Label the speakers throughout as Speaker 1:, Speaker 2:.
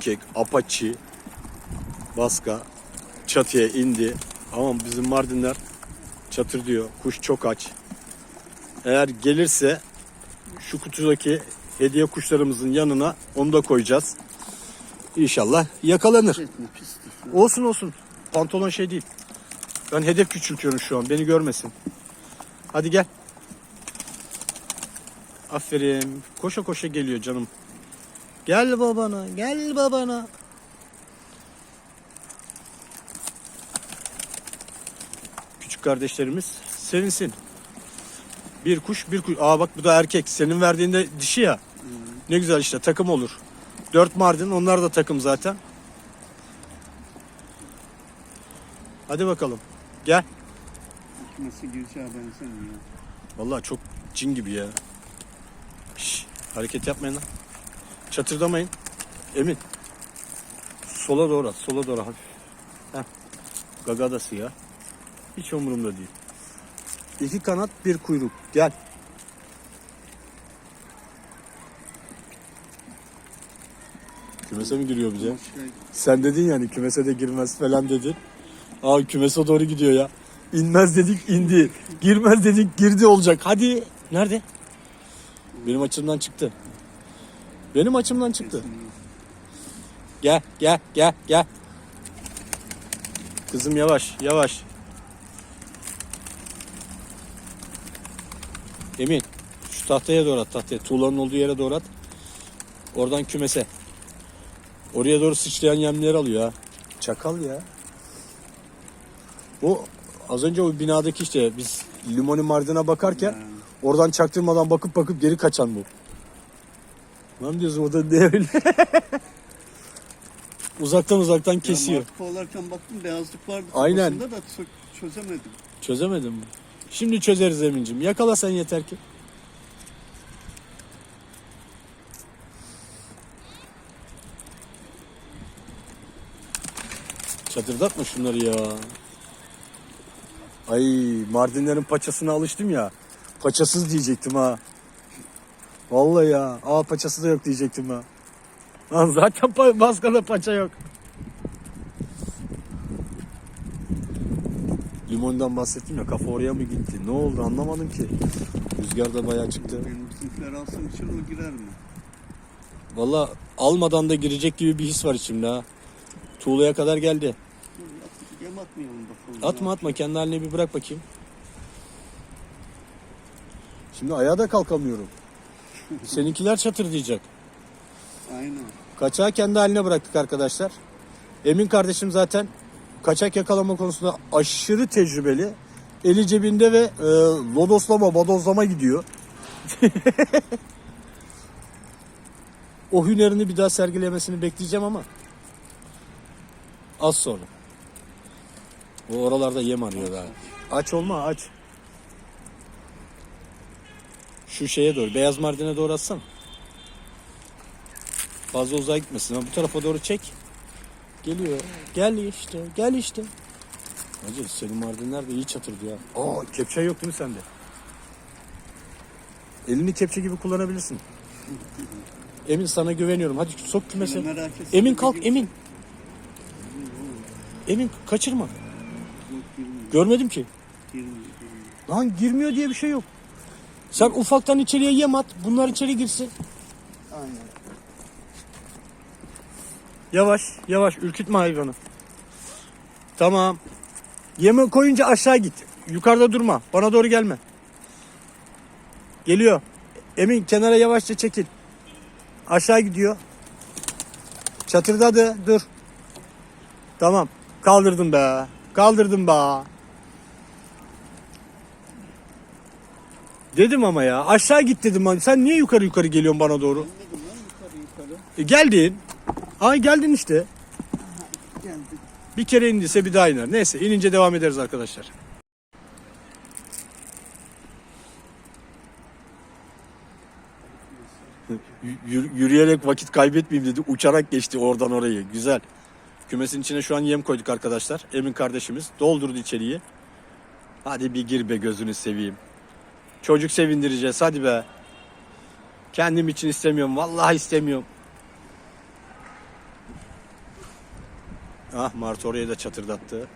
Speaker 1: Ürkek, apaçi, baska çatıya indi. Ama bizim Mardinler çatır diyor. Kuş çok aç. Eğer gelirse şu kutudaki hediye kuşlarımızın yanına onu da koyacağız. İnşallah yakalanır. Olsun olsun. Pantolon şey değil. Ben hedef küçültüyorum şu an. Beni görmesin. Hadi gel. Aferin. Koşa koşa geliyor canım. Gel babana. Gel babana. Küçük kardeşlerimiz sevinsin. Bir kuş bir kuş. Aa bak bu da erkek. Senin verdiğinde dişi ya. Ne güzel işte takım olur. Dört Mardin onlar da takım zaten. Hadi bakalım. Gel.
Speaker 2: Nasıl Gülşah'a benzemiyor.
Speaker 1: Vallahi çok cin gibi ya. Şş, hareket yapmayın lan. Çatırdamayın. Emin. Sola doğru at. Sola doğru hafif. Heh. Gaga da siyah. Hiç umurumda değil. İki kanat bir kuyruk. Gel. Kümese mi giriyor bize? Sen dedin yani kümese de girmez falan dedin. Aa kümese doğru gidiyor ya. İnmez dedik indi. Girmez dedik girdi olacak. Hadi. Nerede? Benim açımdan çıktı. Benim açımdan çıktı. Gel gel gel gel. Kızım yavaş yavaş. Emin şu tahtaya doğru at tahtaya. Tuğlanın olduğu yere doğru at. Oradan kümese. Oraya doğru sıçrayan yemleri alıyor ha. Çakal ya. Bu az önce o binadaki işte biz limoni mardina bakarken oradan çaktırmadan bakıp bakıp geri kaçan bu. Lan diyorsun o da ne öyle? uzaktan uzaktan kesiyor.
Speaker 2: Marka kovalarken baktım beyazlık vardı.
Speaker 1: Aynen.
Speaker 2: kafasında da çö- çözemedim.
Speaker 1: Çözemedim mi? Şimdi çözeriz Emin'cim. Yakala sen yeter ki. Çatırdatma şunları ya. Ay Mardinlerin paçasına alıştım ya. Paçasız diyecektim ha. Vallahi ya. Aa paçası da yok diyecektim ha. Lan zaten pa- baskada paça yok. Limondan bahsettim ya kafa oraya mı gitti? Ne oldu anlamadım ki. Rüzgar da bayağı çıktı.
Speaker 2: Benim bizimkiler alsam için o girer mi?
Speaker 1: Valla almadan da girecek gibi bir his var içimde ha. Tuğlaya kadar geldi.
Speaker 2: Yem atmayalım bakalım.
Speaker 1: Atma atma kendi haline bir bırak bakayım. Şimdi ayağa da kalkamıyorum. Seninkiler çatır diyecek.
Speaker 2: Aynen.
Speaker 1: Kaçağı kendi haline bıraktık arkadaşlar. Emin kardeşim zaten kaçak yakalama konusunda aşırı tecrübeli. Eli cebinde ve e, lodoslama, badozlama gidiyor. o hünerini bir daha sergilemesini bekleyeceğim ama az sonra. O oralarda yem arıyor daha. Aç olma aç. Şu şeye doğru, beyaz mardine doğru atsana. Fazla uzağa gitmesin ama bu tarafa doğru çek. Geliyor. Gel işte. Gel işte. Hacı senin Mardinler de iyi çatırdı ya. Aa kepçe yok değil mi sende? Elini kepçe gibi kullanabilirsin. Emin sana güveniyorum. Hadi sok kümese. Emin kalk Emin. Emin kaçırma. Görmedim ki. Lan girmiyor diye bir şey yok. Sen ufaktan içeriye yem at. Bunlar içeri girsin.
Speaker 2: Aynen.
Speaker 1: Yavaş yavaş ürkütme hayvanı. Tamam. Yemi koyunca aşağı git. Yukarıda durma. Bana doğru gelme. Geliyor. Emin kenara yavaşça çekil. Aşağı gidiyor. Çatırdadı. Dur. Tamam. Kaldırdım be. Kaldırdım be. Dedim ama ya. Aşağı git dedim. ben. Sen niye yukarı yukarı geliyorsun bana doğru?
Speaker 2: Gelmedim lan yukarı yukarı.
Speaker 1: E, geldin. Ay geldin işte.
Speaker 2: Geldi.
Speaker 1: Bir kere indiyse bir daha iner. Neyse inince devam ederiz arkadaşlar. Yür- yürüyerek vakit kaybetmeyeyim dedi. Uçarak geçti oradan orayı. Güzel. Kümesin içine şu an yem koyduk arkadaşlar. Emin kardeşimiz doldurdu içeriği. Hadi bir gir be gözünü seveyim. Çocuk sevindireceğiz hadi be. Kendim için istemiyorum. Vallahi istemiyorum. Ah Mart oraya da çatırdattı.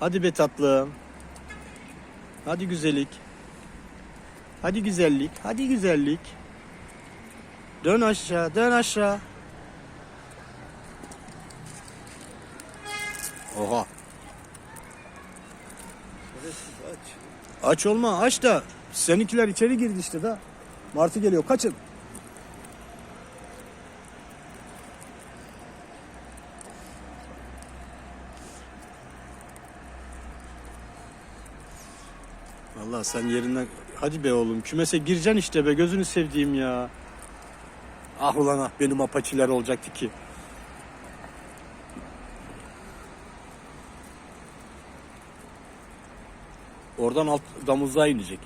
Speaker 1: Hadi be tatlım. Hadi güzellik. Hadi güzellik. Hadi güzellik. Dön aşağı, dön aşağı. Oha.
Speaker 2: Aç
Speaker 1: olma, aç da seninkiler içeri girdi işte da. Martı geliyor kaçın. Vallahi sen yerinden hadi be oğlum kümese gireceksin işte be gözünü sevdiğim ya. Ah ulan ah benim apaçiler olacaktı ki. Oradan alt damızlığa inecek.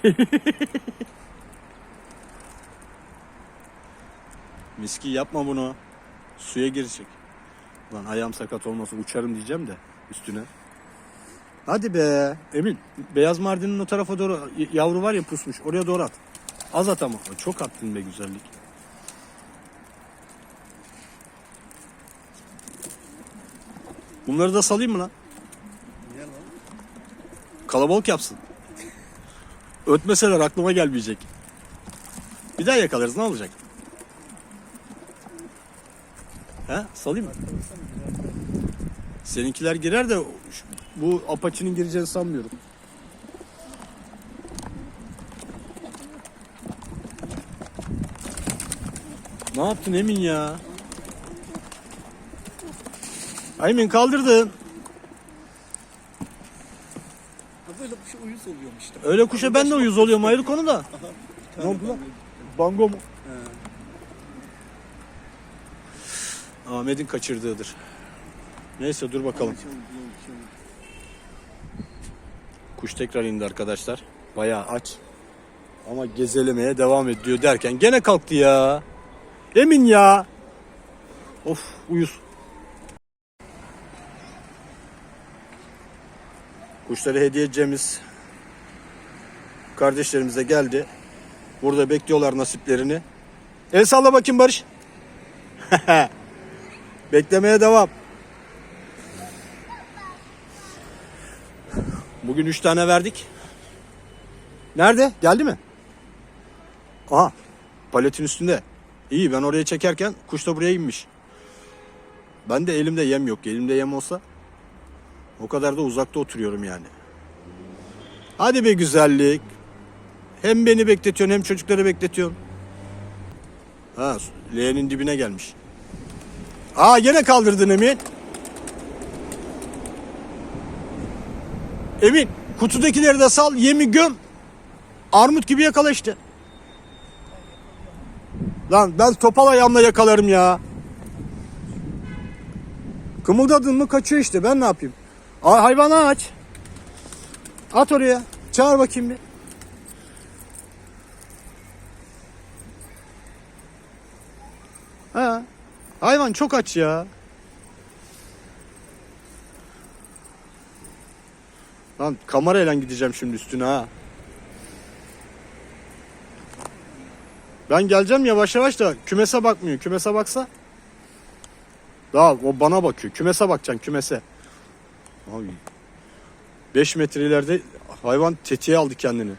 Speaker 1: Miski yapma bunu. Suya girecek. Lan ayağım sakat olmasın uçarım diyeceğim de üstüne. Hadi be. Emin beyaz mardinin o tarafa doğru yavru var ya pusmuş oraya doğru at. Az at ama. Çok attın be güzellik. Bunları da salayım mı lan? Kalabalık yapsın. Ötmeseler aklıma gelmeyecek. Bir daha yakalarız ne olacak? He? Salayım mı? Seninkiler girer de bu apaçinin gireceğini sanmıyorum. Ne yaptın Emin ya? Emin kaldırdın.
Speaker 2: Ha böyle bir şey uyuz oluyorum işte.
Speaker 1: Öyle kuşa ben de uyuz oluyorum ayrı konu da. Ne oldu lan? Bango mu? Ahmet'in kaçırdığıdır. Neyse dur bakalım. Kuş tekrar indi arkadaşlar. Bayağı aç. Ama gezelemeye devam ediyor derken gene kalktı ya. Emin ya. Of uyuz. Kuşları hediye edeceğimiz kardeşlerimize geldi. Burada bekliyorlar nasiplerini. El salla bakayım Barış. Beklemeye devam. Bugün 3 tane verdik. Nerede? Geldi mi? Aha. Paletin üstünde. İyi ben oraya çekerken kuş da buraya inmiş. Ben de elimde yem yok. Elimde yem olsa o kadar da uzakta oturuyorum yani. Hadi be güzellik. Hem beni bekletiyorsun hem çocukları bekletiyorsun. Ha, leğenin dibine gelmiş. Aa gene kaldırdın Emin. Emin kutudakileri de sal yemi göm. Armut gibi yakala işte. Lan ben topal ayağımla yakalarım ya. Kımıldadın mı kaçıyor işte ben ne yapayım. Aa, hayvanı aç. At oraya. Çağır bakayım bir. Ha. Hayvan çok aç ya. Lan kamerayla gideceğim şimdi üstüne ha. Ben geleceğim yavaş yavaş da kümese bakmıyor. Kümese baksa. Daha o bana bakıyor. Kümese bakacaksın kümese. Abi 5 metre ileride hayvan tetiğe aldı kendini.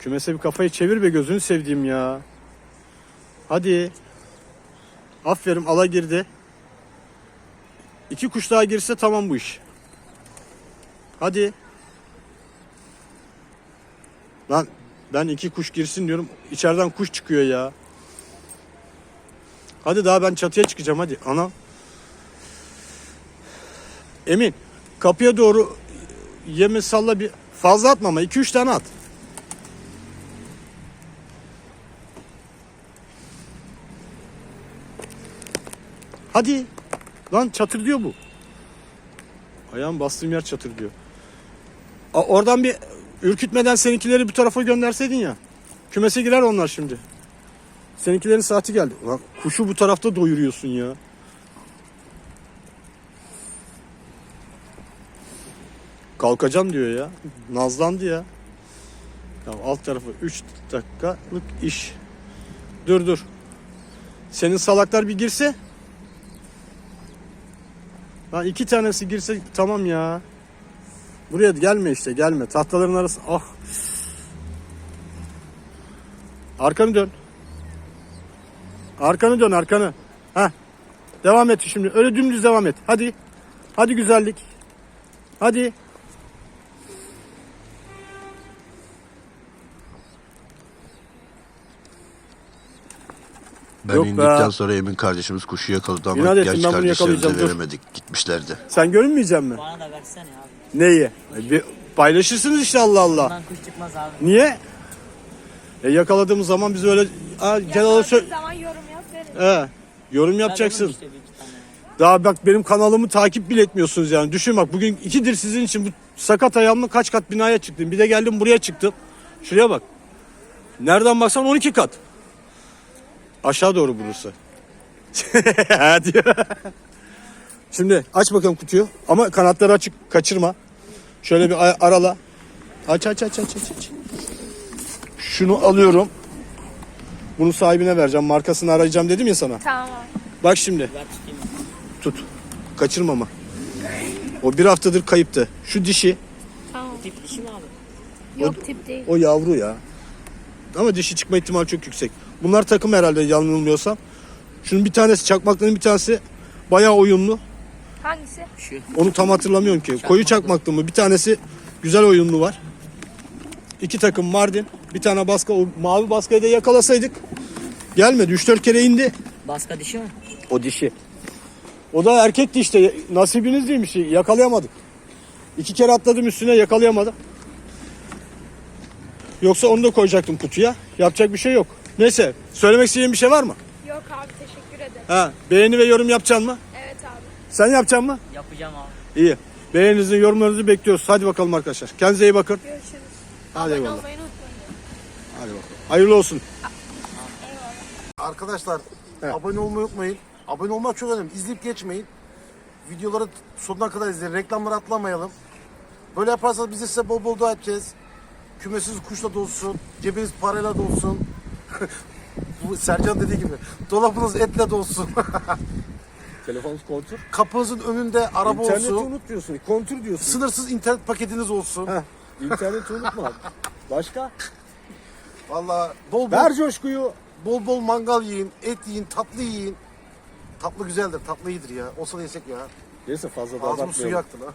Speaker 1: Kümese bir kafayı çevir be gözünü sevdiğim ya. Hadi. Aferin ala girdi. İki kuş daha girse tamam bu iş. Hadi. Lan ben iki kuş girsin diyorum. İçeriden kuş çıkıyor ya. Hadi daha ben çatıya çıkacağım hadi. Ana. Emin kapıya doğru yemi salla bir fazla atma ama 2-3 tane at. Hadi. Lan çatır diyor bu. Ayağım bastığım yer çatır diyor. A, oradan bir ürkütmeden seninkileri bu tarafa gönderseydin ya. Kümese girer onlar şimdi. Seninkilerin saati geldi. Ulan kuşu bu tarafta doyuruyorsun ya. Kalkacağım diyor ya. Nazlandı ya. Ya alt tarafı 3 dakikalık iş. Dur dur. Senin salaklar bir girse. Lan iki tanesi girse tamam ya. Buraya gelme işte gelme. Tahtaların arası. Ah. Arkanı dön. Arkanı dön arkanı. Ha. Devam et şimdi. Öyle dümdüz devam et. Hadi. Hadi güzellik. Hadi.
Speaker 3: Ben
Speaker 1: Yok be.
Speaker 3: indikten sonra Emin kardeşimiz kuşu yakaladı ama
Speaker 1: İnat ettim,
Speaker 3: genç
Speaker 1: ben bunu
Speaker 3: kardeşlerimize
Speaker 1: yakalayacağım, dur.
Speaker 3: veremedik. Gitmişlerdi.
Speaker 1: Sen görünmeyecek mi?
Speaker 4: Bana da versene abi.
Speaker 1: Neyi? E, bir paylaşırsınız işte Allah Allah.
Speaker 4: Bundan kuş çıkmaz abi.
Speaker 1: Niye? E yakaladığımız zaman biz öyle Aa, gel al sö-
Speaker 5: zaman yorum yap verin.
Speaker 1: He, yorum yapacaksın.
Speaker 4: İşte bir iki tane.
Speaker 1: Daha bak benim kanalımı takip bile etmiyorsunuz yani. Düşün bak bugün ikidir sizin için bu sakat ayağımla kaç kat binaya çıktım. Bir de geldim buraya çıktım. Şuraya bak. Nereden baksan 12 kat. Aşağı doğru burası. Ha diyor. Şimdi aç bakalım kutuyu. Ama kanatları açık kaçırma. Şöyle bir arala. Aç aç aç aç aç. aç. Şunu alıyorum. Bunu sahibine vereceğim. Markasını arayacağım dedim ya sana.
Speaker 5: Tamam.
Speaker 1: Bak şimdi. Tut. Kaçırma ama. O bir haftadır kayıptı. Şu dişi,
Speaker 5: Tamam.
Speaker 4: Tip dişi mi abi?
Speaker 5: Yok tip değil.
Speaker 1: o yavru ya. Ama dişi çıkma ihtimali çok yüksek. Bunlar takım herhalde yanılmıyorsam. Şunun bir tanesi, çakmakların bir tanesi bayağı oyunlu.
Speaker 5: Hangisi?
Speaker 4: Şu.
Speaker 1: Onu tam hatırlamıyorum ki. Koyu çakmaklı mı? Bir tanesi güzel oyunlu var. İki takım Mardin. Bir tane baska. O mavi baskayı da yakalasaydık. Gelmedi. 3-4 kere indi.
Speaker 4: Baska dişi mi?
Speaker 1: O dişi. O da erkekti işte. Nasibiniz değilmiş. Yakalayamadık. İki kere atladım üstüne yakalayamadım. Yoksa onu da koyacaktım kutuya. Yapacak bir şey yok. Neyse. Söylemek istediğin bir şey var mı?
Speaker 5: Yok abi teşekkür ederim.
Speaker 1: Ha, beğeni ve yorum yapacaksın mı?
Speaker 5: Evet abi.
Speaker 1: Sen yapacaksın mı?
Speaker 4: Yapacağım abi.
Speaker 1: İyi. Beğeninizi, yorumlarınızı bekliyoruz. Hadi bakalım arkadaşlar. Kendinize iyi bakın.
Speaker 5: Görüşürüz.
Speaker 1: Hadi
Speaker 5: Abone
Speaker 1: eyvallah.
Speaker 5: olmayı unutmayın.
Speaker 1: Hadi bakalım. Hayırlı olsun.
Speaker 6: Arkadaşlar
Speaker 1: Evet.
Speaker 6: abone olmayı unutmayın. Abone olmak çok önemli. İzleyip geçmeyin. Videoları sonuna kadar izleyin. Reklamları atlamayalım. Böyle yaparsanız biz de size bol bol dua edeceğiz. Kümesiz kuşla dolsun. Cebiniz parayla dolsun. Bu Sercan dediği gibi. Dolabınız etle dolsun.
Speaker 1: Telefonunuz kontrol.
Speaker 6: Kapınızın önünde araba
Speaker 1: İnterneti
Speaker 6: olsun.
Speaker 1: unut diyorsun. Kontrol diyorsun.
Speaker 6: Sınırsız internet paketiniz olsun.
Speaker 1: Heh. İnterneti unutma. Başka?
Speaker 6: Vallahi bol bol,
Speaker 1: Ver coşkuyu.
Speaker 6: bol bol mangal yiyin, et yiyin, tatlı yiyin. Tatlı güzeldir, tatlı iyidir ya. Olsa da yesek ya.
Speaker 1: Neyse fazla da
Speaker 6: Ağzımın
Speaker 1: abartmayalım.
Speaker 6: suyu aktı lan.